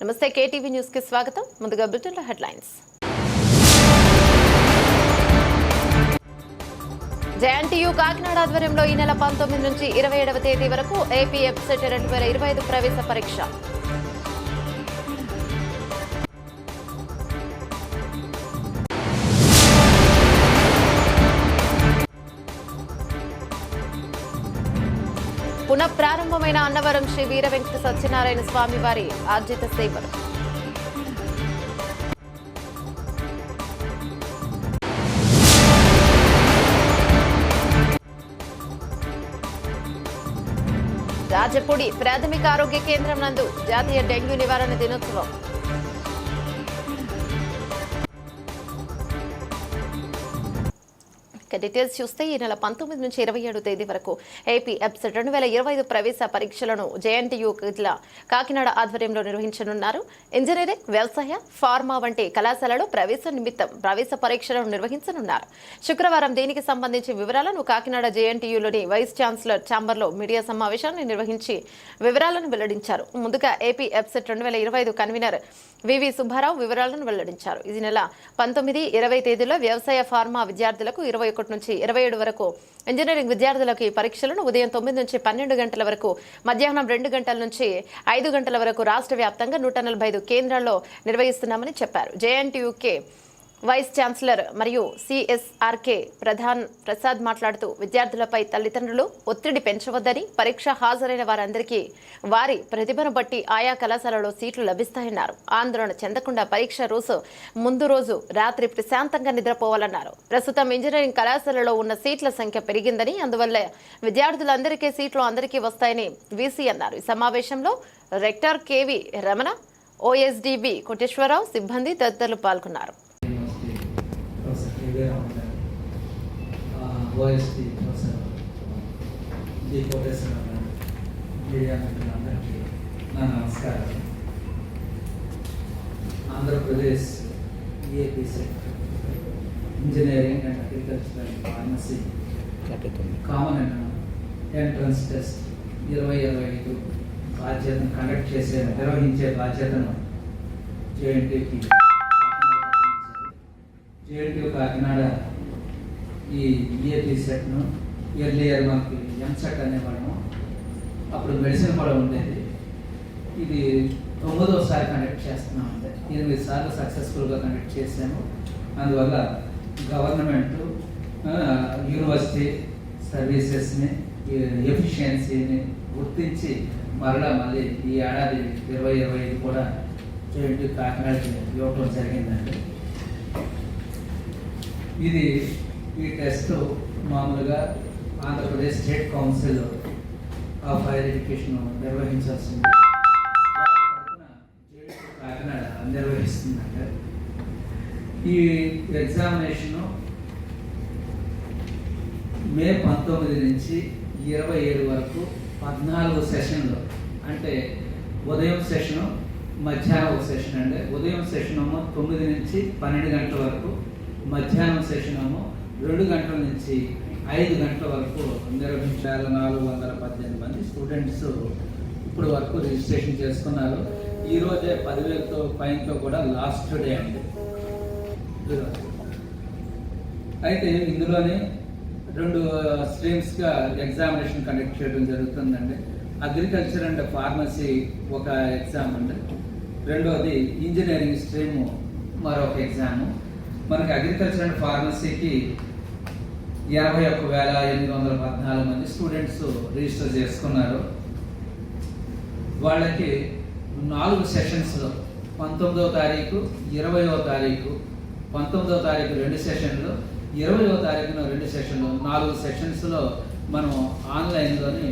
నమస్తే కేటీవీ న్యూస్కి స్వాగతం. ముందుగా బ్రిటన్లో హెడ్లైన్స్. జేఎన్టీయూ కాకినాడ ఆధ్వర్యంలో ఈ నెల పంతొమ్మిది నుంచి ఇరవై ఏడవ తేదీ వరకు ఏపీ ఎఫ్సెట్ రెండు వేల ఇరవై ఐదు ప్రవేశ పరీక్ష. పునః ప్రారంభమైన అన్నవరం శ్రీ వీర వెంకట సత్యనారాయణ స్వామి వారి ఆర్జిత సేవలు. రాజపూడి ప్రాథమిక ఆరోగ్య కేంద్రం నందు జాతీయ డెంగ్యూ నివారణ దినోత్సవం. ఇక డీటెయిల్స్ చూస్తే ఈ నెల పంతొమ్మిది నుంచి ఇరవై ఏడు తేదీ వరకు ఏపీ ఎప్సెట్ రెండు వేల ఇరవై ఐదు ప్రవేశ పరీక్షలను జేఎన్టీయూ జిల్లా కాకినాడ ఆధ్వర్యంలో నిర్వహించనున్నారు. ఇంజనీరింగ్ వ్యవసాయ ఫార్మా వంటి కళాశాలలో ప్రవేశ నిమిత్తం ప్రవేశ పరీక్షలను నిర్వహించనున్నారు. శుక్రవారం దీనికి సంబంధించి వివరాలను కాకినాడ జేఎన్టీయూలోని వైస్ ఛాన్సలర్ ఛాంబర్లో మీడియా సమావేశాన్ని నిర్వహించి వివరాలను వెల్లడించారు. ముందుగా ఏపీ ఎప్సెట్ రెండు వేల ఇరవై ఐదు కన్వీనర్ వివి సుబ్బారావు వివరాలను వెల్లడించారు. ఈ నెల పంతొమ్మిది ఇరవై తేదీలో వ్యవసాయ ఫార్మా విద్యార్థులకు ఇరవై ఒకటి నుంచి ఇరవై ఏడు వరకు ఇంజనీరింగ్ విద్యార్థులకు ఈ పరీక్షలను ఉదయం తొమ్మిది నుంచి పన్నెండు గంటల వరకు మధ్యాహ్నం రెండు గంటల నుంచి ఐదు గంటల వరకు రాష్ట్ర వ్యాప్తంగా నూట నలభై ఐదు కేంద్రాల్లో నిర్వహిస్తున్నామని చెప్పారు. జేఎన్టీయూకే వైస్ ఛాన్సలర్ మరియు సిఎస్ఆర్కే ప్రధాన్ ప్రసాద్ మాట్లాడుతూ విద్యార్థులపై తల్లిదండ్రులు ఒత్తిడి పెంచవద్దని పరీక్ష హాజరైన వారందరికీ వారి ప్రతిభను బట్టి ఆయా కళాశాలలో సీట్లు లభిస్తాయన్నారు. ఆందోళన చెందకుండా పరీక్ష రోజు ముందు రోజు రాత్రి ప్రశాంతంగా నిద్రపోవాలన్నారు. ప్రస్తుతం ఇంజనీరింగ్ కళాశాలలో ఉన్న సీట్ల సంఖ్య పెరిగిందని అందువల్ల విద్యార్థులందరికీ సీట్లు అందరికీ వస్తాయని వీసీ అన్నారు. ఈ సమావేశంలో రెక్టర్ కేవి రమణ ఓఎస్డిబి కోటేశ్వరరావు సిబ్బంది తదితరులు పాల్గొన్నారు. రామన్ గారు ఓఎస్టీ ప్రొఫెసర్ డి కోటేశ్వరరావు గారు మీడియా మిత్రులందరికీ నా నమస్కారం. Andhra Pradesh EAPCET engineering and agricultural pharmacy common entrance test ఇరవై ఇరవై ఐదు బాధ్యతను కండక్ట్ చేసే నిర్వహించే బాధ్యతను జేఎన్టీకి జేఎన్టీ కాకినాడ ఈ ఈఏపీ సెట్ను ఎర్లియర్ మనకి ఎంసెట్ అనేవాళ్ళము. అప్పుడు మెడిసిన్ కూడా ఉండేది. ఇది తొమ్మిదోసారి కండక్ట్ చేస్తున్నాం అంటే ఎనిమిది సార్లు సక్సెస్ఫుల్గా కండక్ట్ చేశాము. అందువల్ల గవర్నమెంట్ యూనివర్సిటీ సర్వీసెస్ని ఎఫిషియన్సీని గుర్తించి మరలా మళ్ళీ ఈ ఏడాది ఇరవై ఇరవై ఐదు కూడా జేఎన్టీ కాకినాడకి ఇవ్వటం జరిగిందండి. ఇది ఈ టెస్ట్ మామూలుగా Andhra Pradesh state council of higher education నిర్వహించాల్సింది. Kakinada నిర్వహిస్తుందండి ఈ ఎగ్జామినేషను మే పంతొమ్మిది నుంచి ఇరవై ఏడు వరకు పద్నాలుగు సెషన్లు. అంటే ఉదయం సెషను మధ్యాహ్నం ఒక సెషన్ అండి. ఉదయం సెషన్ ఏమో తొమ్మిది నుంచి పన్నెండు గంటల వరకు మధ్యాహ్నం సెషనము రెండు గంటల నుంచి ఐదు గంటల వరకు నిర్వహించాల నాలుగు వందల పద్దెనిమిది మంది స్టూడెంట్స్ ఇప్పుడు వరకు రిజిస్ట్రేషన్ చేసుకున్నారు. ఈరోజే పదివేలతో పైనతో కూడా లాస్ట్ డే అండి. అయితే ఇందులోనే రెండు స్ట్రీమ్స్గా ఎగ్జామినేషన్ కండక్ట్ చేయడం జరుగుతుందండి. అగ్రికల్చర్ అండ్ ఫార్మసీ ఒక ఎగ్జామ్ అండి. రెండవది ఇంజనీరింగ్ స్ట్రీమ్ మరొక ఎగ్జామ్ మనకి అగ్రికల్చర్ అండ్ ఫార్మసీకి యాభై ఒక్క వేల ఎనిమిది వందల పద్నాలుగు మంది స్టూడెంట్స్ రిజిస్టర్ చేసుకున్నారు. వాళ్ళకి నాలుగు సెషన్స్లో పంతొమ్మిదవ తారీఖు ఇరవయో తారీఖు పంతొమ్మిదవ తారీఖు రెండు సెషన్లు ఇరవయో తారీఖున రెండు సెషన్లు నాలుగు సెషన్స్లో మనం ఆన్లైన్లోని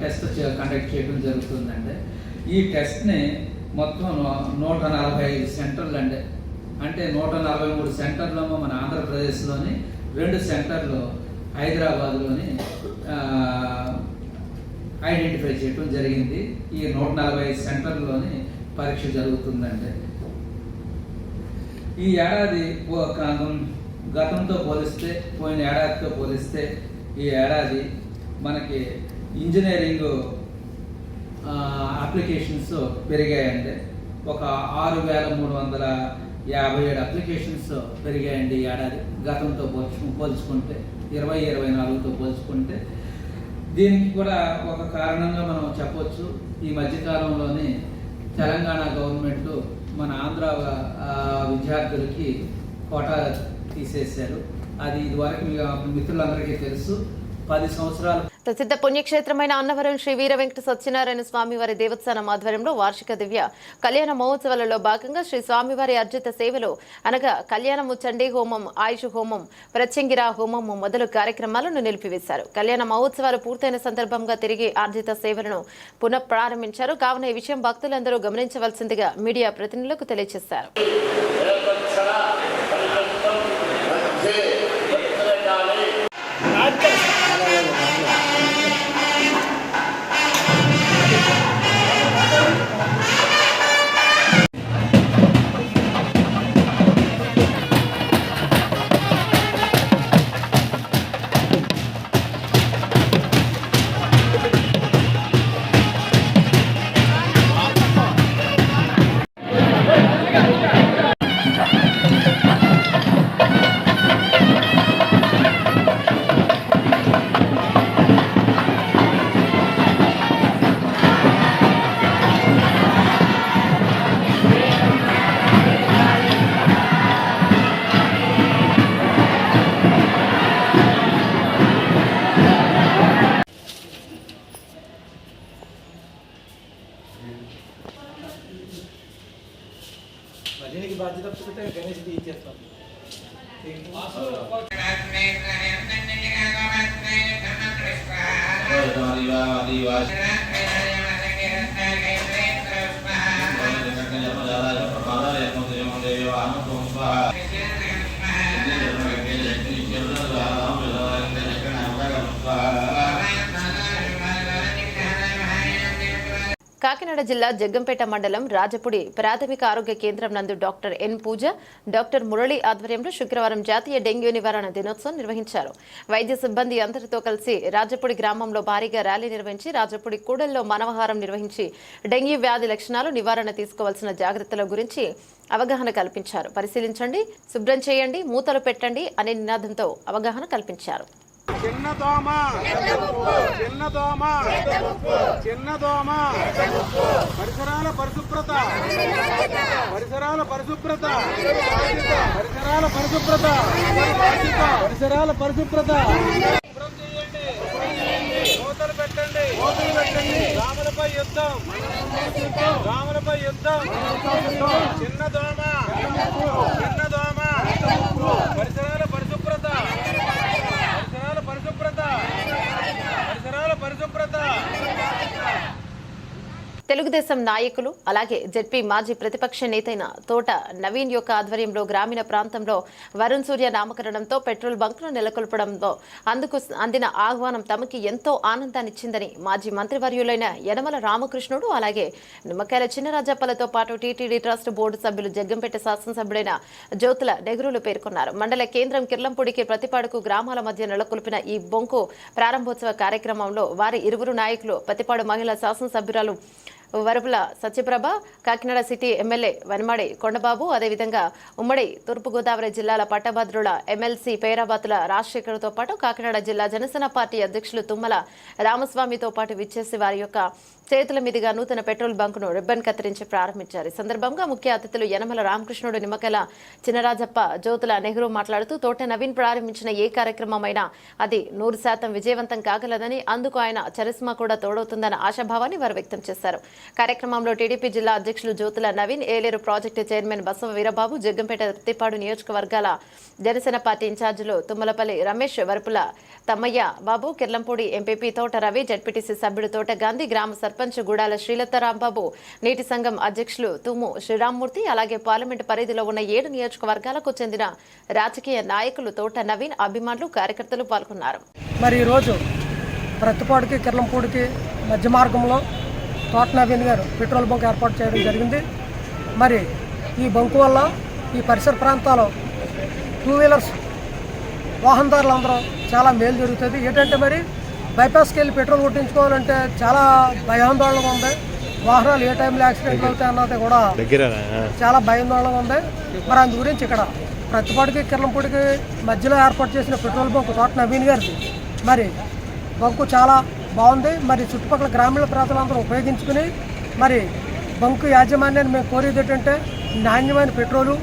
టెస్ట్ కండక్ట్ చేయడం జరుగుతుందండి. ఈ టెస్ట్ని మొత్తం నూట నలభై ఐదు సెంటర్లు అండి. అంటే నూట నలభై మూడు సెంటర్లో మన ఆంధ్రప్రదేశ్లోని రెండు సెంటర్లు హైదరాబాద్లోని ఐడెంటిఫై చేయడం జరిగింది. ఈ నూట నలభై ఐదు సెంటర్లోని పరీక్ష జరుగుతుందండి. ఈ ఏడాది గతంతో పోలిస్తే పోయిన ఏడాదితో పోలిస్తే ఈ ఏడాది మనకి ఇంజనీరింగ్ అప్లికేషన్స్ పెరిగాయండి. ఒక ఆరు వేల మూడు వందల యాభై ఏడు అప్లికేషన్స్ పెరిగాయండి ఏడాది. గతంతో పోల్చు పోల్చుకుంటే ఇరవై ఇరవై నాలుగుతో పోల్చుకుంటే దీనికి కూడా ఒక కారణంగా మనం చెప్పొచ్చు. ఈ మధ్యకాలంలోనే తెలంగాణ గవర్నమెంట్ మన ఆంధ్ర విద్యార్థులకి కోటా తీసేశారు. అది ఇదివరకు మీ మిత్రులందరికీ తెలుసు. పది సంవత్సరాలు ప్రసిద్ధ పుణ్యక్షేత్రమైన అన్నవరం శ్రీ వీర వెంకట సత్యనారాయణ స్వామివారి దేవస్థానం ఆధ్వర్యంలో వార్షిక దివ్య కళ్యాణ మహోత్సవాలలో భాగంగా శ్రీ స్వామివారి అర్జిత సేవలు అనగా కళ్యాణము చండీ హోమం ఆయుష్ హోమం ప్రత్యంగిరా హోమము మొదలు కార్యక్రమాలను నిలిపివేశారు. కళ్యాణ మహోత్సవాలు పూర్తయిన సందర్భంగా తిరిగి ఆర్జిత సేవలను పునః ప్రారంభించారు. కావున ఈ విషయం భక్తులందరూ గమనించవలసిందిగా మీడియా ప్రతినిధులకు తెలియజేశారు. కాకినాడ జిల్లా జగ్గంపేట మండలం రాజపుడి ప్రాథమిక ఆరోగ్య కేంద్రం నందు doctor N Pooja doctor Murali ఆధ్వర్యంలో శుక్రవారం జాతీయ డెంగ్యూ నివారణ దినోత్సవం నిర్వహించారు. వైద్య సిబ్బంది అందరితో కలిసి రాజపుడి గ్రామంలో భారీగా ర్యాలీ నిర్వహించి రాజపుడి కూడల్లో మానవహారం నిర్వహించి డెంగ్యూ వ్యాధి లక్షణాలు నివారణ తీసుకోవాల్సిన జాగ్రత్తల గురించి అవగాహన కల్పించారు. పరిశీలించండి శుభ్రం చేయండి మూతలు పెట్టండి అనే నినాదంతో అవగాహన కల్పించారు. చిన్న దోమ చిన్న దోమ చిన్న దోమ పరిసరాల పరిశుభ్రత. పరిసరాల పరిశుభ్రత. పరిసరాల పరిశుభ్రత. పరిసరాల పరిశుభ్రత. మూతలు పెట్టండి. మూతలు పెట్టండి రాములపై యుద్ధం. రాములపై యుద్ధం. చిన్న దోమ చిన్న దోమ పరిసరాల పరిశుభ్రత పరిసరాల పరిశుభ్రత పరిసరాల పరిశుభ్రత. తెలుగుదేశం నాయకులు అలాగే జెడ్పీ మాజీ ప్రతిపక్ష నేతైన తోట నవీన్ యొక్క ఆధ్వర్యంలో గ్రామీణ ప్రాంతంలో వరుణ్ సూర్య నామకరణంతో పెట్రోల్ బంకులు నెలకొల్పడంతో అందుకు అందిన ఆహ్వానం తమకి ఎంతో ఆనందాన్నిచ్చిందని మాజీ మంత్రివర్యులైన యనమల రామకృష్ణుడు అలాగే నిమ్మకాయల చిన్నరాజప్పలతో పాటు టీటీడీ ట్రస్ట్ బోర్డు సభ్యులు జగ్గంపేట శాసనసభ్యుడైన జ్యోతుల నెహ్రూలు పేర్కొన్నారు. మండల కేంద్రం కిర్లంపూడికి ప్రతిపాడుకు గ్రామాల మధ్య నెలకొల్పిన ఈ బొంకు ప్రారంభోత్సవ కార్యక్రమంలో వారి ఇరువురు నాయకులు ప్రతిపాడు మహిళా శాసనసభ్యురాలు వరపుల సత్యప్రభ కాకినాడ సిటీ ఎమ్మెల్యే వనమాడి కొండబాబు అదేవిధంగా ఉమ్మడి తూర్పుగోదావరి జిల్లాల పట్టభద్రుల ఎమ్మెల్సీ పేరాబాతుల రాజశేఖర్తో పాటు కాకినాడ జిల్లా జనసేన పార్టీ అధ్యక్షులు తుమ్మల రామస్వామితో పాటు విచ్చేసి వారి యొక్క చేతుల మీదుగా నూతన పెట్రోల్ బంకును రిబ్బన్ కత్తిరించి ప్రారంభించారు. ఈ సందర్భంగా ముఖ్య అతిథులు యనమల రామకృష్ణుడు నిమ్మకల చినరాజప్ప జ్యోతుల నెహ్రూ మాట్లాడుతూ తోట నవీన్ ప్రారంభించిన ఏ కార్యక్రమమైనా అది నూరు శాతం విజయవంతం కాగలదని అందుకు ఆయన చరిస్మా కూడా తోడవుతుందన్న ఆశాభావాన్ని వారు వ్యక్తం చేశారు. కార్యక్రమంలో టీడీపీ జిల్లా అధ్యక్షులు జ్యోతుల నవీన్ ఏలేరు ప్రాజెక్టు చైర్మన్ బసవ వీరబాబు జగ్గంపేట తిప్పాడు నియోజకవర్గాల జనసేన పార్టీ ఇన్ఛార్జీలు తుమ్మలపల్లి రమేష్ వరపుల తమ్మయ్య బాబు కిర్లంపూడి ఎంపీపీ తోట రవి జడ్పీటీసీ సభ్యుడు తోట గాంధీ గ్రామ సర్పంచ్ గుడాల శ్రీలత రాంబాబు నీటి సంఘం అధ్యక్షులు తుమ్ము శ్రీరామ్మూర్తి అలాగే పార్లమెంటు పరిధిలో ఉన్న ఏడు నియోజకవర్గాలకు చెందిన రాజకీయ నాయకులు తోట నవీన్ అభిమానులు కార్యకర్తలు పాల్గొన్నారు. మరి ఈరోజు ప్రతిపాడుకి కిర్లంపూడికి మధ్య మార్గంలో తోట నవీన్ గారు పెట్రోల్ బంక్ ఏర్పాటు చేయడం జరిగింది. మరి ఈ బంకు వల్ల ఈ పరిసర ప్రాంతాల్లో టూ వీలర్స్ వాహనదారులందరూ చాలా మేలు జరుగుతుంది. ఏంటంటే మరి బైపాస్కి వెళ్ళి పెట్రోల్ కొట్టించుకోవాలంటే చాలా భయాందోళనగా ఉంది. వాహనాలు ఏ టైంలో యాక్సిడెంట్లు అవుతాయి అన్నది కూడా చాలా భయాందోళనగా ఉంది. మరి అందు గురించి ఇక్కడ ప్రతిపాటికి కిర్లంపూడికి మధ్యలో ఏర్పాటు చేసిన పెట్రోల్ బంక్ తోట నవీన్ గారిది. మరి బంకు చాలా బాగుంది. మరి చుట్టుపక్కల గ్రామీణ ప్రాంతాలందరూ ఉపయోగించుకుని మరి బంకు యాజమాన్యాన్ని మేము కోరేది ఏంటంటే నాణ్యమైన పెట్రోలు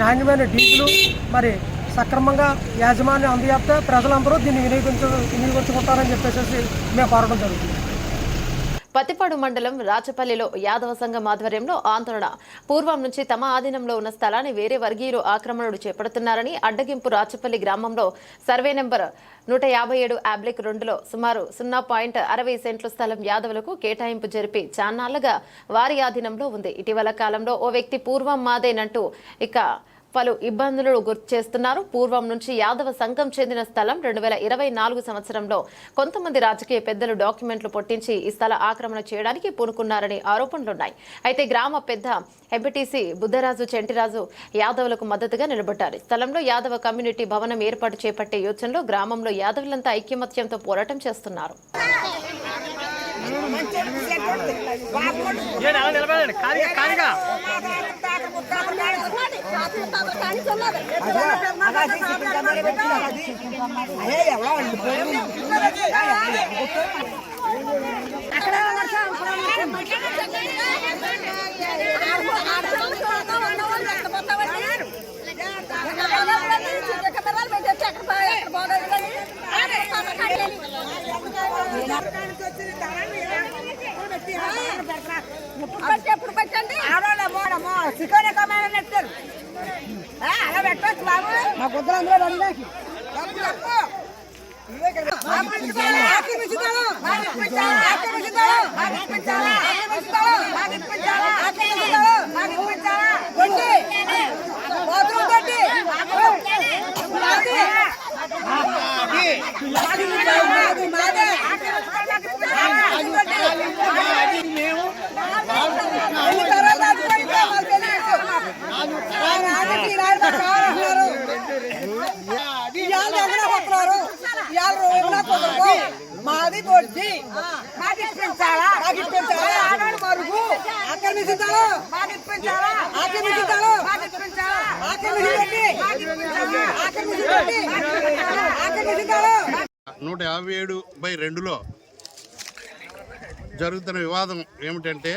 నాణ్యమైన డీజిలు మరి సక్రమంగా యాజమాన్యం అందజేస్తే ప్రజలందరూ దీన్ని వినియోగించు వినియోగించుకుంటారని చెప్పేసి మేము కోరడం జరుగుతుంది. పత్తిపాడు మండలం రాచపల్లిలో యాదవ సంఘం ఆధ్వర్యంలో ఆందోళన. పూర్వం నుంచి తమ ఆధీనంలో ఉన్న స్థలాన్ని వేరే వర్గీయులు ఆక్రమణలు చేపడుతున్నారని అడ్డగింపు రాచపల్లి గ్రామంలో సర్వే నెంబర్ నూట యాభై ఏడు అబ్లిక్ రెండులో సుమారు సున్నా పాయింట్ అరవై సెంట్ల స్థలం యాదవులకు కేటాయింపు జరిపి చాన్నాళ్ళుగా వారి ఆధీనంలో ఉంది. ఇటీవల కాలంలో ఓ వ్యక్తి పూర్వం మాదేనంటూ ఇక పలు ఇబ్బందులు గుర్తు చేస్తున్నారు పూర్వం నుంచి యాదవ సంఘం చెందిన స్థలం రెండు వేల ఇరవై నాలుగు సంవత్సరంలో కొంతమంది రాజకీయ పెద్దలు డాక్యుమెంట్లు పొట్టించి ఈ స్థల ఆక్రమణ చేయడానికి పూనుకున్నారని ఆరోపణలున్నాయి. అయితే గ్రామ పెద్ద ఎంపీటీసీ బుద్ధరాజు చెంటిరాజు యాదవులకు మద్దతుగా నిలబడ్డారు. స్థలంలో యాదవ కమ్యూనిటీ భవనం ఏర్పాటు చేపట్టే యోచనలో గ్రామంలో యాదవులంతా ఐక్యమత్యంతో పోరాటం చేస్తున్నారు. అక్కడ ఆరు ఆరు సంవత్సరాలతో ఉన్నవాళ్ళు ఎక్కడ పోతామన్నారు ఎప్పుడు పెట్టండి ఆడోళ్ళమ్మో చికెన్ కమాండ్ నెట్టారు అలా పెట్టచ్చు బాబు మా కుద్దరు అందులో రండి మాది బొడ్డి మాకు ఇప్పించాలా? మాకు ఇప్పించాలా? ఆనాడు మరుగు ఆక్రమించాలా మాకు ఇప్పించాలా? ఆక్రమించాలా మాకు ఇప్పించాలా? ఆక్రమించండి ఆక్రమించండి ఆక్రమించాలా నూట యాభై ఏడు బై రెండులో జరుగుతున్న వివాదం ఏమిటంటే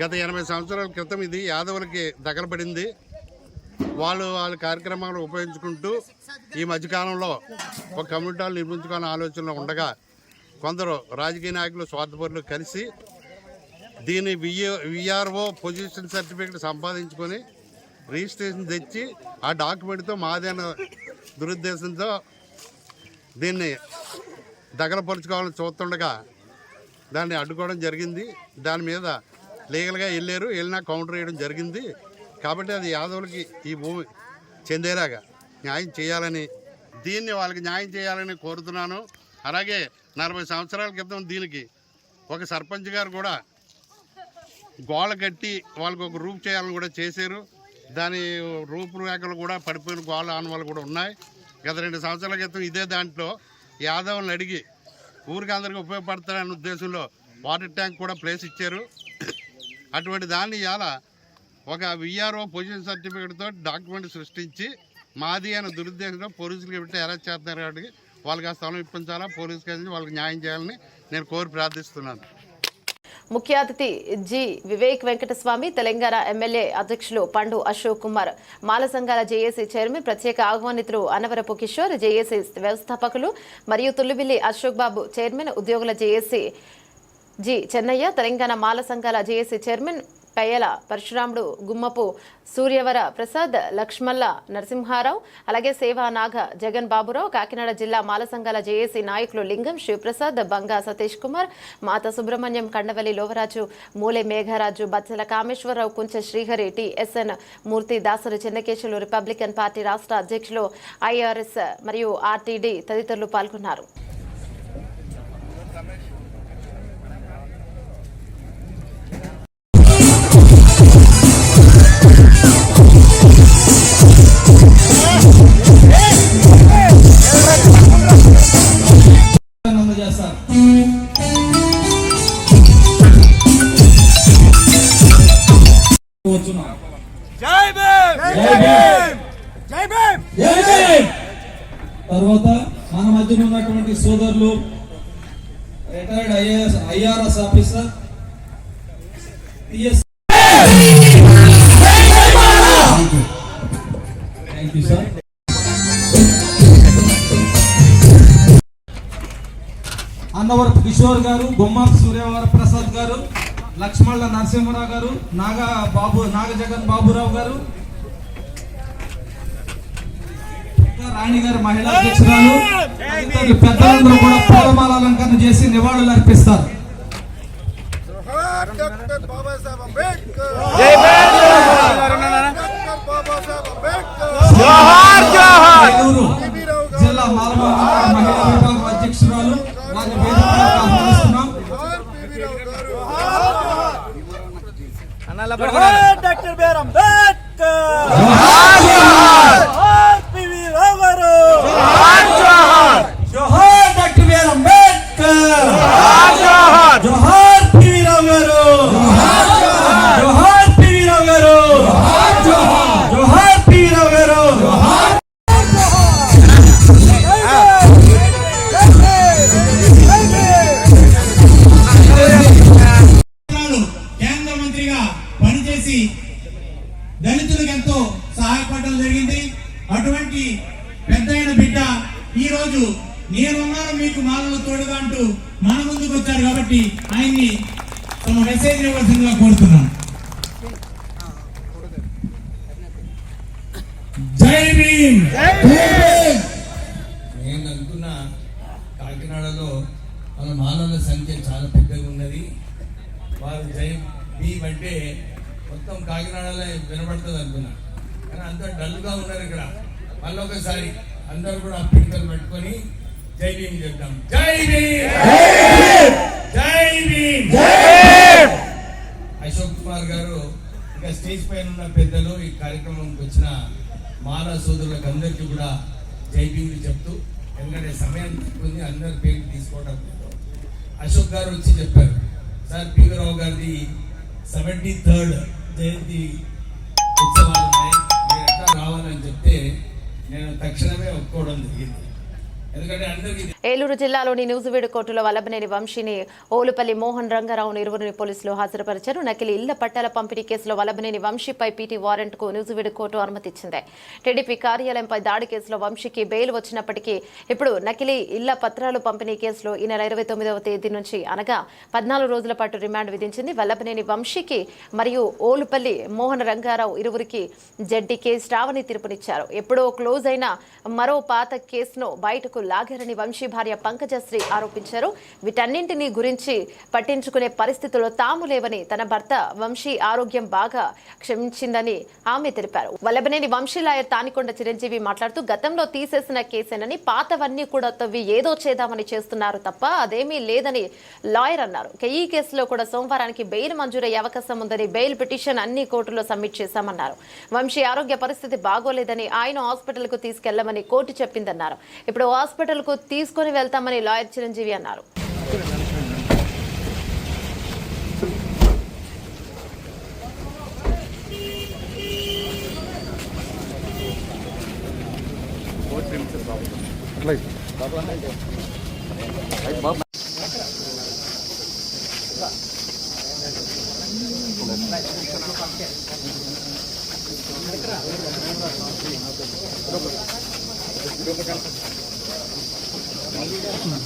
గత ఎనభై సంవత్సరాల క్రితం ఇది యాదవులకి దగ్గరపడింది వాళ్ళు వాళ్ళ కార్యక్రమాలను ఉపయోగించుకుంటూ ఈ మధ్యకాలంలో ఒక కమ్యూనిటీలు నిర్మించుకునే ఆలోచనలో ఉండగా కొందరు రాజకీయ నాయకులు స్వార్థపరులు కలిసి దీని విఏ విఆర్ఓ పొజిషన్ సర్టిఫికేట్ సంపాదించుకొని రిజిస్ట్రేషన్ తెచ్చి ఆ డాక్యుమెంట్తో మాదైన దురుద్దేశంతో దీన్ని దగలపరుచుకోవాలని చూస్తుండగా దాన్ని అడ్డుకోవడం జరిగింది. దాని మీద లీగల్గా వెళ్ళారు. వెళ్ళినా కౌంటర్ వేయడం జరిగింది. కాబట్టి అది యాదవులకి ఈ భూమి చెందేలాగా న్యాయం చేయాలని దీన్ని వాళ్ళకి న్యాయం చేయాలని కోరుతున్నాను. అలాగే నలభై సంవత్సరాల క్రితం దీనికి ఒక సర్పంచ్ గారు కూడా గోళ కట్టి వాళ్ళకి ఒక రూప్ చేయాలని కూడా చేశారు. దాని రూపురేఖలు కూడా పడిపోయిన గోళ ఆనవాళ్ళు కూడా ఉన్నాయి. గత రెండు సంవత్సరాల క్రితం ఇదే దాంట్లో యాదవులను అడిగి ఊరికి అందరికీ ఉపయోగపడతారనే ఉద్దేశంలో వాటర్ ట్యాంక్ కూడా ప్లేస్ ఇచ్చారు. అటువంటి దాన్ని ఇవాళ ఒక విఆర్ఓ పొజిషన్ సర్టిఫికేట్తో డాక్యుమెంట్ సృష్టించి మాది అనే దురుద్దేశంలో పోలీసులకు పెట్టి అరెస్ట్ చేస్తున్నారు కాబట్టి వాళ్ళకి ఆ స్థలం ఇప్పించాలా పోలీసు కేసు వాళ్ళకి న్యాయం చేయాలని నేను కోరి ప్రార్థిస్తున్నాను. ముఖ్య అతిథి జి వివేక్ వెంకటస్వామి తెలంగాణ ఎమ్మెల్యే అధ్యక్షులు పండు అశోక్ కుమార్ మాల సంఘాల జేఏసీ చైర్మన్ ప్రత్యేక ఆహ్వానితులు అనవరపు కిషోర్ జేఏసీ వ్యవస్థాపకులు మరియు తుల్లిబిల్లి అశోక్ బాబు చైర్మన్ ఉద్యోగుల జేఏసీ జి చెన్నయ్య తెలంగాణ మాల సంఘాల జేఏసీ చైర్మన్ కయ్యల పరశురాముడు గుమ్మపు సూర్యవర ప్రసాద్ లక్ష్మల్ల నరసింహారావు అలాగే సేవా నాగ జగన్ బాబురావు కాకినాడ జిల్లా మాల సంఘాల జేఏసీ నాయకులు లింగం Sivaprasad Banga Satish Kumar Matha Subrahmanyam Kandavalli Lovaraju Moole Megharaju Batsala Kameswararao Kunche Srihari TSN Murthy Dasari Chennakesulu Republican party రాష్ట్ర అధ్యక్షులు ఐఆర్ఎస్ మరియు ఆర్టీడీ తదితరులు పాల్గొన్నారు. చేస్తాను. తర్వాత మన మధ్యన ఉన్నటువంటి సోదరులు గారు నాగ బాబు నాగజగన్ బాబురావు గారు రాణి గారు మహిళా అధ్యక్షురాలు పెద్దలందరూ కూడా పూలమాల అలంకరణ చేసి నివాళులు అర్పిస్తారు. డాక్టర్ బాబాసాహెబ్ అంబేద్కర్. நல்லா ಡಾಕ್ಟರ್ ಬಿ ಆರ್ ಅಂಬೇಡ್ಕರ್ ಜೋಹಾರ್ ಪಿ ವಿ ರಾಮರು ಜೋಹಾರ್ ಡಾಕ್ಟರ್ ಬಿ ಆರ್ ಅಂಬೇಡ್ಕರ್ ಜೋಹಾರ್ అంటూ మన ముందుకు వచ్చారు కాబట్టి ఆయన్ని తమ మెసేజ్ ఇవ్వాల్సిందిగా కోరుతున్నాను. జై భీమ్! నేను అనుకున్న కాకినాడలో మన మానవుల సంఖ్య చాలా పెద్దగా ఉన్నది. వారు జై భీమ్ అంటే మొత్తం కాకినాడలో వినపడుతుంది అనుకున్నా. కానీ అందరు డల్గా ఉన్నారు ఇక్కడ. మళ్ళీ ఒకసారి అందరూ కూడా పిడికలు పెట్టుకొని జై భీమ్! చెప్తాం జై భీమ్! జై భీమ్! అశోక్ కుమార్ గారు ఇంకా స్టేజ్ పైన ఉన్న పెద్దలు ఈ కార్యక్రమంకి వచ్చిన మానవ సోదరులకు అందరికీ కూడా జై భీములు చెప్తూ ఎందుకంటే సమయం తక్కువ అందరి పేరు తీసుకోవడం. అశోక్ గారు వచ్చి చెప్పారు సార్ పివి రావు గారిది సెవెంటీ థర్డ్ జయంతి ఉత్సవాలు ఉన్నాయి మీరు ఎట్లా రావాలని చెప్తే నేను తక్షణమే ఒప్పుకోవడం జరిగింది. ఎందుకంటే అందరికీ ఏలూరు జిల్లాలోని నూజివీడు కోర్టులో వల్లభనేని వంశీని ఓలుపల్లి మోహన్ రంగారావు ఇరువురిని పోలీసులు హాజరుపరిచారు. నకిలీ ఇళ్ళ పట్టాల పంపిణీ కేసులో వల్లభనేని వంశీపై పీటీ వారెంట్కు నూజివీడు కోర్టు అనుమతిచ్చింది. టీడీపీ కార్యాలయంపై దాడి కేసులో వంశీకి బెయిల్ వచ్చినప్పటికీ ఇప్పుడు నకిలీ ఇళ్ళ పత్రాలు పంపిణీ కేసులో ఈ నెల ఇరవై తొమ్మిదవ తేదీ నుంచి అనగా పద్నాలుగు రోజుల పాటు రిమాండ్ విధించింది. వల్లభనేని వంశీకి మరియు ఓలుపల్లి మోహన్ రంగారావు ఇరువురికి జడ్డి కేసు రావని తీర్పునిచ్చారు. ఎప్పుడో క్లోజ్ అయిన మరో పాత కేసును బయటకు లాగారని వంశీ భార్య పంకజశ్రీ ఆరోపించారు. వీటన్నింటినీ గురించి పట్టించుకునే పరిస్థితుల్లో తాము లేవని తన భర్త వంశీ ఆరోగ్యం బాగా క్షమించిందని ఆమె తెలిపారు. వల్లభనేని వంశీ లాయర్ తానికొండ చిరంజీవి మాట్లాడుతూ గతంలో తీసేసిన కేసేనని పాతవన్నీ కూడా తవ్వి ఏదో చేద్దామని చేస్తున్నారు తప్ప అదేమీ లేదని లాయర్ అన్నారు. ఈ కేసులో కూడా సోమవారానికి బెయిల్ మంజూరయ్యే అవకాశం ఉందని బెయిల్ పిటిషన్ అన్ని కోర్టులో సబ్మిట్ చేశామన్నారు. వంశీ ఆరోగ్య పరిస్థితి బాగోలేదని ఆయన హాస్పిటల్కు తీసుకెళ్ళమని కోర్టు చెప్పిందన్నారు. ఇప్పుడు హాస్పిటల్కు తీసుకొని వెళ్తామని లాయర్ చిరంజీవి అన్నారు Gracias. అన్నం.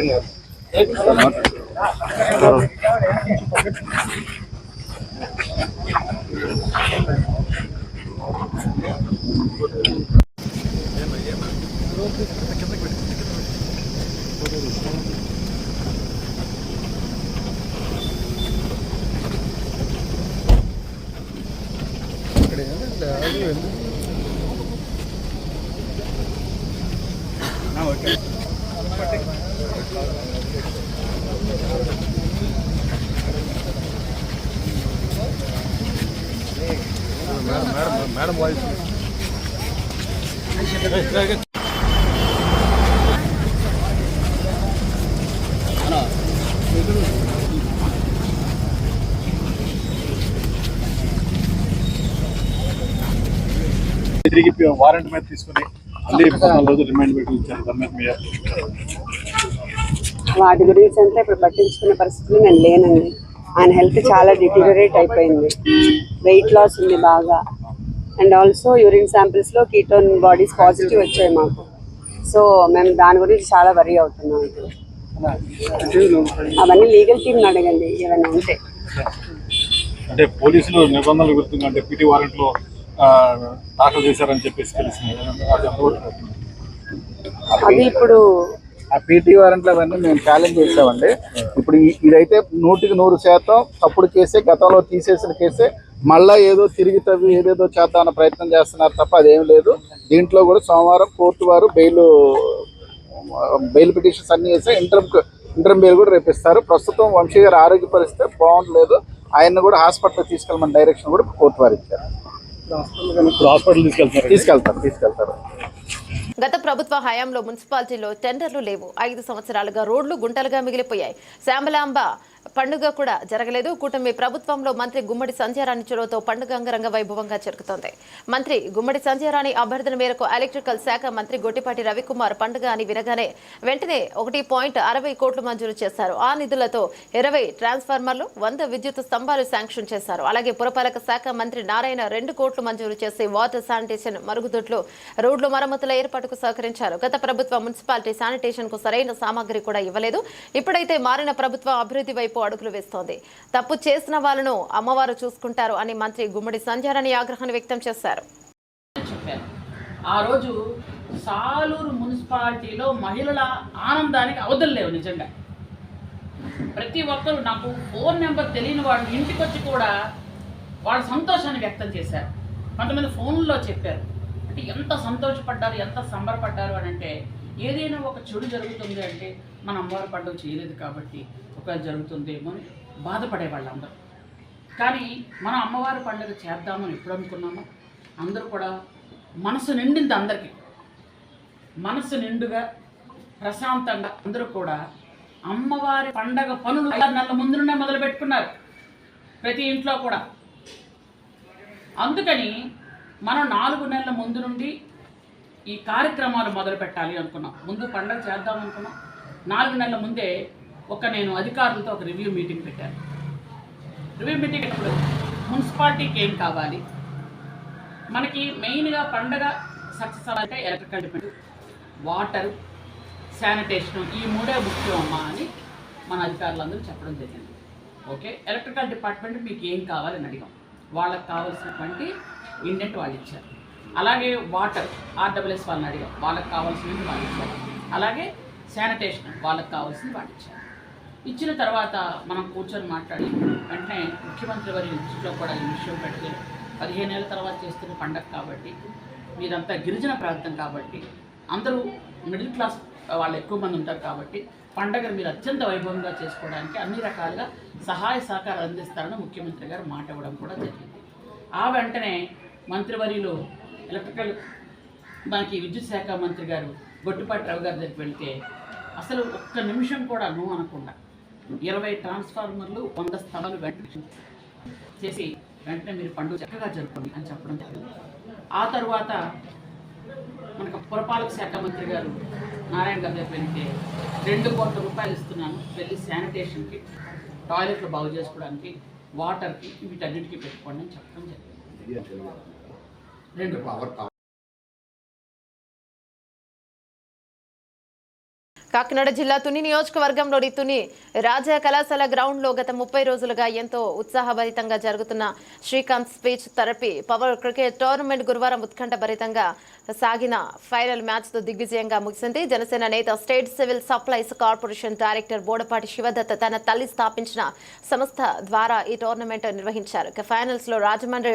கிடையாது మేడం వాయిస్ తిరిగి వారెంట్ మీద తీసుకుని వాటి గురించి అంతా ఇప్పుడు పట్టించుకునే పరిస్థితులు నేను లేనండి. ఆయన హెల్త్ చాలా డిటీరియరేట్ అయిపోయింది. వెయిట్ లాస్ ఉంది బాగా. అండ్ ఆల్సో యూరిన్ శాంపిల్స్లో కీటోన్ బాడీస్ పాజిటివ్ వచ్చాయి మాకు. సో మేము దాని గురించి చాలా వరీ అవుతున్నాం. అవన్నీ లీగల్ టీమ్ అడగండి ఏమైనా ఉంటే. అంటే పోలీసులు నిబంధనలు గుర్తుంది? అంటే పిటి వారెంట్లో ఆ, దాఖలు చేశారని చెప్పేసి తెలిసింది. అది ఎంతవరకు అది ఇప్పుడు ఆ పీటీ వారెంట్లు అవన్నీ మేము ఛాలెంజ్ చేసామండి. ఇప్పుడు ఇదైతే నూటికి నూరు శాతం తప్పుడు కేసే గతంలో తీసేసిన కేసే. మళ్ళా ఏదో తిరిగి తవ్వి ఏదేదో చేద్దామన్న ప్రయత్నం చేస్తున్నారు తప్ప అదేం లేదు. దీంట్లో కూడా సోమవారం కోర్టు వారు బెయిల్ బెయిల్ పిటిషన్స్ అన్ని వేస్తే ఇంటర్మ్ ఇంటర్మ్ బెయిల్ కూడా రేపిస్తారు. ప్రస్తుతం వంశీ గారి ఆరోగ్య పరిస్థితి బాగుండలేదు. ఆయన్ని కూడా హాస్పిటల్ తీసుకెళ్ళమని డైరెక్షన్ కూడా కోర్టు వారు ఇచ్చారు. హాస్పిటల్ తీసుకెళ్తారు? తీసుకెళ్తారు తీసుకెళ్తారు. గత ప్రభుత్వ హయాంలో మున్సిపాలిటీలో టెండర్లు లేవు. ఐదు సంవత్సరాలుగా రోడ్లు గుంటలుగా మిగిలిపోయాయి. శ్యామలాంబ పండుగ కూడా జరగలేదు. కూటమి ప్రభుత్వంలో మంత్రి గుమ్మడి సంధ్యారాణి చొరవతో పండుగ అంగరంగ వైభవంగా జరుగుతోంది మంత్రి గుమ్మడి సంధ్యారాణి అభ్యర్థన మేరకు ఎలక్ట్రికల్ శాఖ మంత్రి గొట్టిపాటి రవికుమార్ పండుగ అని వినగానే వెంటనే ఒకటి పాయింట్ అరవై కోట్లు మంజూరు చేశారు. ఆ నిధులతో ఇరవై ట్రాన్స్ఫార్మర్లు వంద విద్యుత్ స్తంభాలు శాంక్షన్ చేశారు. అలాగే పురపాలక శాఖ మంత్రి నారాయణ రెండు కోట్లు మంజూరు చేసి వాటర్ శానిటేషన్ మరుగుదొడ్లు రోడ్లు మరమ్మతుల ఏర్పాటుకు సహకరించారు. గత ప్రభుత్వ మున్సిపాలిటీ శానిటేషన్కు సరైన సామాగ్రి కూడా ఇవ్వలేదు. ఇప్పుడైతే మారిన ప్రభుత్వం అభివృద్ధి వైపు అడుగులు వేస్తోంది. తప్పు చేసిన వాళ్ళను అమ్మవారు చూసుకుంటారు అని మంత్రి గుమ్మడి సంధ్యారాణి ఆగ్రహాన్ని వ్యక్తం చేశారు. చెప్పారు. ఆ రోజు సాలూరు మున్సిపాలిటీలో మహిళల ఆనందానికి అవధులు లేవు నిజంగా. ప్రతి ఒక్కరు నాకు ఫోన్ నెంబర్ తెలియని వాళ్ళు ఇంటికి వచ్చి కూడా వాళ్ళ సంతోషాన్ని వ్యక్తం చేశారు. కొంతమంది ఫోన్లో చెప్పారు. అంటే ఎంత సంతోషపడ్డారు ఎంత సంబరపడ్డారు అని అంటే ఏదైనా ఒక చెడు జరుగుతుంది అంటే మన అమ్మవారి పండుగ చేయలేదు కాబట్టి ఒక జరుగుతుందేమో అని బాధపడే వాళ్ళందరూ. కానీ మనం అమ్మవారి పండుగ చేద్దామని ఎప్పుడు అనుకున్నామో అందరూ కూడా మనసు నిండింది అందరికీ. మనసు నిండుగా ప్రశాంతంగా అందరూ కూడా అమ్మవారి పండగ పనులు ఐదారు నెలల ముందు నుండే మొదలు పెట్టుకున్నారు ప్రతి ఇంట్లో కూడా. అందుకని మనం నాలుగు నెలల ముందు నుండి ఈ కార్యక్రమాలు మొదలు పెట్టాలి అనుకున్నాం. ముందు పండగ చేద్దాం అనుకున్నాం. నాలుగు నెలల ముందే ఒక నేను అధికారులతో ఒక రివ్యూ మీటింగ్ పెట్టాను. రివ్యూ మీటింగ్ ఇప్పుడు మున్సిపాలిటీకి ఏం కావాలి? మనకి మెయిన్గా పండగ సక్సెస్ అవ్వాలంటే ఎలక్ట్రికల్ డిపెండ్ వాటర్ శానిటేషన్ ఈ మూడే ముఖ్యం అమ్మా అని మన అధికారులందరూ చెప్పడం జరిగింది. ఓకే ఎలక్ట్రికల్ డిపార్ట్మెంట్ మీకు ఏం కావాలని అడిగాం. వాళ్ళకి కావాల్సినటువంటి ఇండెంట్ వాళ్ళు ఇచ్చారు. అలాగే వాటర్ ఆర్డబ్ల్యూఎస్ వాళ్ళని అడిగాం. వాళ్ళకి కావాల్సినవి వాళ్ళు ఇచ్చారు. అలాగే శానిటేషన్ వాళ్ళకి కావాల్సింది వాళ్ళు ఇచ్చారు. ఇచ్చిన తర్వాత మనం కూర్చొని మాట్లాడి వెంటనే ముఖ్యమంత్రి వారి దృష్టిలో కూడా ఈ విషయం పెడితే పదిహేను ఏళ్ళ తర్వాత చేస్తున్న పండగ కాబట్టి మీరంతా గిరిజన ప్రాంతం కాబట్టి అందరూ మిడిల్ క్లాస్ వాళ్ళు ఎక్కువ మంది ఉంటారు కాబట్టి పండగను మీరు అత్యంత వైభవంగా చేసుకోవడానికి అన్ని రకాలుగా సహాయ సహకారాలు అందిస్తారని ముఖ్యమంత్రి గారు మాట ఇవ్వడం కూడా జరిగింది. ఆ వెంటనే మంత్రివర్యులు ఎలక్ట్రికల్ మనకి విద్యుత్ శాఖ మంత్రి గారు గొట్టుపాటి రవి గారి దగ్గరికి వెళ్తే అసలు ఒక్క నిమిషం కూడా నువ్వు అనకుండా ఇరవై ట్రాన్స్ఫార్మర్లు వంద స్తంభాలు వెంటనే చేసి వెంటనే మీరు పండుగ చక్కగా జరుపుకోండి అని చెప్పడం జరిగింది. ఆ తర్వాత మనకు పురపాలక శాఖ మంత్రి గారు నారాయణ గారి దగ్గర వెళ్తే రెండు కోట్ల రూపాయలు ఇస్తున్నాను. వెళ్ళి శానిటేషన్కి టాయిలెట్లు బాగు చేసుకోవడానికి వాటర్కి వీటన్నిటికీ పెట్టుకోండి అని చెప్పడం జరిగింది. రెండు. కాకినాడ జిల్లా తుని నియోజకవర్గంలోని తుని రాజా కళాశాల గ్రౌండ్లో గత ముప్పై రోజులుగా ఎంతో ఉత్సాహభరితంగా జరుగుతున్న Srikanth speech therapy power cricket tournament గురువారం ఉత్కంఠభరితంగా సాగిన ఫైనల్ మ్యాచ్తో దిగ్విజయంగా ముగిసింది. జనసేన నేత state civil supplies corporation director Bodapati Sivadatta తన తల్లి స్థాపించిన సంస్థ ద్వారా ఈ టోర్నమెంట్ నిర్వహించారు. ఫైనల్స్లో Rajahmundry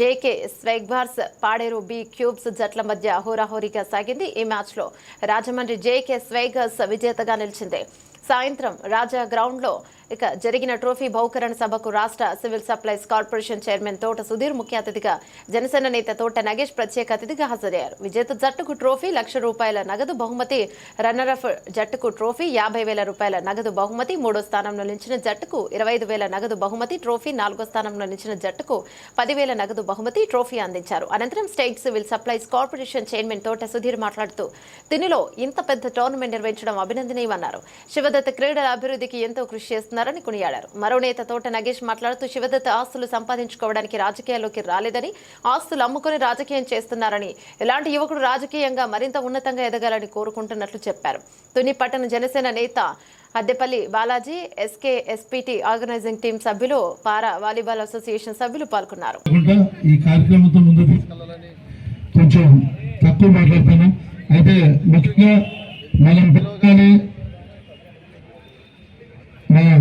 JK swag bars Paderu B cubes జట్ల మధ్య హోరాహోరీగా సాగింది. ఈ మ్యాచ్లో రాజమండ్రి జేకే స్వైగర్స్ విజేతగా నిలిచింది. సాయంత్రం రాజా గ్రౌండ్లో ఇక జరిగిన ట్రోఫీ బహుకరణ సభకు రాష్ట్ర civil supplies corporation chairman Thota Sudheer ముఖ్య అతిథిగా జనసేన నేత తోట నగేష్ ప్రత్యేక అతిథిగా హాజరయ్యారు. విజేత జట్టుకు ట్రోఫీ లక్ష రూపాయల నగదు బహుమతి రన్నరఫ్ జట్టుకు ట్రోఫీ యాభై వేల రూపాయల నగదు బహుమతి మూడో స్థానంలో నిలిచిన జట్టుకు ఇరవై ఐదు వేల నగదు బహుమతి ట్రోఫీ నాలుగో స్థానంలో నిలిచిన జట్టుకు పదివేల నగదు బహుమతి ట్రోఫీ అందించారు. అనంతరం state civil supplies corporation chairman Thota Sudheer మాట్లాడుతూ దీనిలో ఇంత పెద్ద టోర్నమెంట్ నిర్వహించడం అభినందనీయమన్నారు. శివదత్త క్రీడల అభివృద్ధికి ఎంతో కృషి చేస్తున్నారని కొనియాడారు. మరో నేత తోట నగేష్ మాట్లాడుతూ శివదత్త ఆస్తులు సంపాదించుకోవడానికి రాజకీయాల్లోకి రాలేదని ఆస్తులు అమ్ముకుని రాజకీయం చేస్తున్నారని ఇలాంటి యువకుడు రాజకీయంగా మరింత ఉన్నతంగా ఎదగాలని కోరుకుంటున్నట్లు చెప్పారు. తుని పట్టణ జనసేన నేత Addepalli Balaji SK SPT organizing team సభ్యులు పారా వాలీబాల్ అసోసియేషన్ సభ్యులు పాల్గొన్నారు. ఈ కార్యక్రమంతో ముందు కొంచెం తక్కువ మాట్లాడతాను అయితే ముఖ్యంగా మనం పిల్లలని మన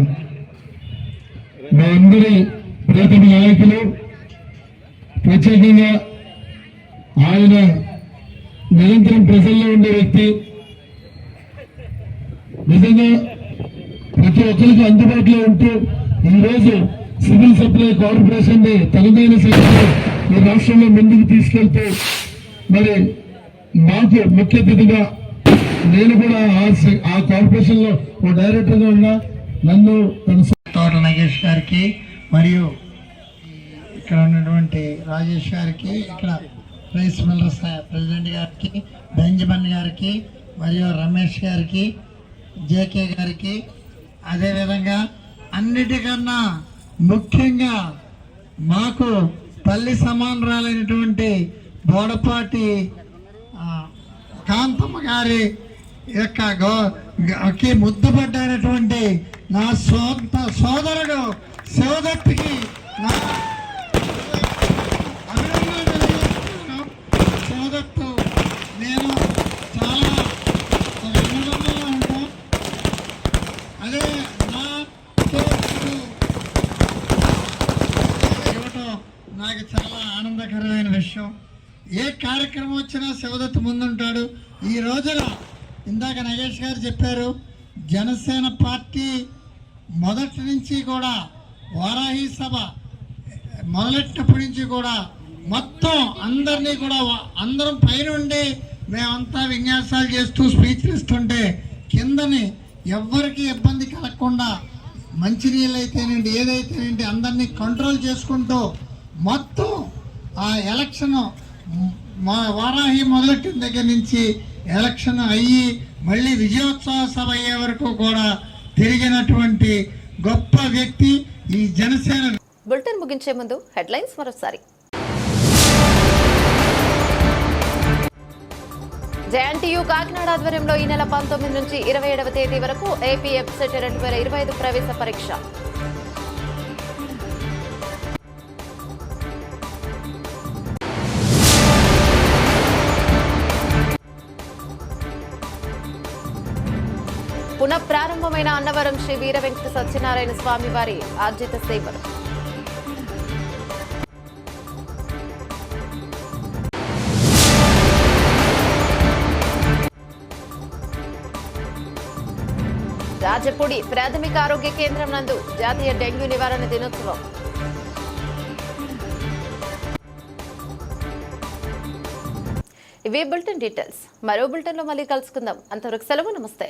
మా అందరి ప్రియతమ నాయకులు ప్రత్యేకంగా ఆయన నిరంతరం ప్రజల్లో ఉండే వ్యక్తి. నిజంగా ప్రతి ఒక్కరికి అందుబాటులో ఉంటూ ఈరోజు సివిల్ సప్లై కార్పొరేషన్ని తనదైన శైలిలో ఈ రాష్ట్రంలో ముందుకు తీసుకెళ్తూ మరి మాకు ముఖ్య అతిథిగా నేను కూడా ఆ ఆ కార్పొరేషన్లో ఓ డైరెక్టర్గా ఉన్నా. నన్ను తన తోట నగేష్ గారికి మరియు ఇక్కడ ఉన్నటువంటి రాజేష్ గారికి ఇక్కడ రైస్ మిల్లర్స్ ప్రెసిడెంట్ గారికి బెంజమిన్ గారికి మరియు రమేష్ గారికి జేకే గారికి అదేవిధంగా అన్నిటికన్నా ముఖ్యంగా మాకు తల్లి సమానరాలైనటువంటి బోడపాటి కాంతమ్మ గారి యొక్క గో ముద్దుపడ్డైనటువంటి నా సొంత సోదరుడు శివదత్తికి నా అభినందనలు శివదత్తు నేను చాలా ఒక ఉంటాను అదే నా తోడు. ఇవ్వటం నాకు చాలా ఆనందకరమైన విషయం. ఏ కార్యక్రమం వచ్చినా శివదత్ ముందుంటాడు. ఈ రోజున ఇందాక నగేష్ గారు చెప్పారు జనసేన పార్టీ మొదటి నుంచి కూడా వారాహి సభ మొదలెట్టినప్పటి నుంచి కూడా మొత్తం అందరినీ కూడా అందరం పైనుండి మేమంతా విన్యాసాలు చేస్తూ స్పీచ్లు ఇస్తుంటే కిందని ఎవ్వరికి ఇబ్బంది కలగకుండా మంచినీళ్ళు అయితేనేంటి ఏదైతేనేంటి అందరినీ కంట్రోల్ చేసుకుంటూ మొత్తం ఆ ఎలక్షన్ మా వారాహి మొదలెట్టిన దగ్గర నుంచి ఎలక్షన్ అయ్యి మళ్ళీ విజయోత్సవ సభ అయ్యే వరకు కూడా తిరిగినటువంటి గొప్ప వ్యక్తి ఈ జనసేన బులెటిన్ ముగించే ముందు హెడ్లైన్స్ మరోసారి. జేఎన్టీయూ కాకినాడ ఆధ్వర్యంలో ఈ నెల పంతొమ్మిది నుంచి ఇరవై ఏడవ తేదీ వరకు ఏపీ ఎఫ్సెట్ రెండు వేల ఇరవై ఐదు ప్రవేశ పరీక్ష. పునః ప్రారంభమైన అన్నవరం శ్రీ వీర వెంకట సత్యనారాయణ స్వామి వారి ఆర్జిత సేవలు. రాజపూడి ప్రాథమిక ఆరోగ్య కేంద్రం నందు జాతీయ డెంగ్యూ నివారణ దినోత్సవం. ఇవే బులెటిన్ డీటెయిల్స్. మరో బులెటిన్లో మళ్ళీ కలుసుకుందాం. అంతవరకు సెలవు నమస్తే.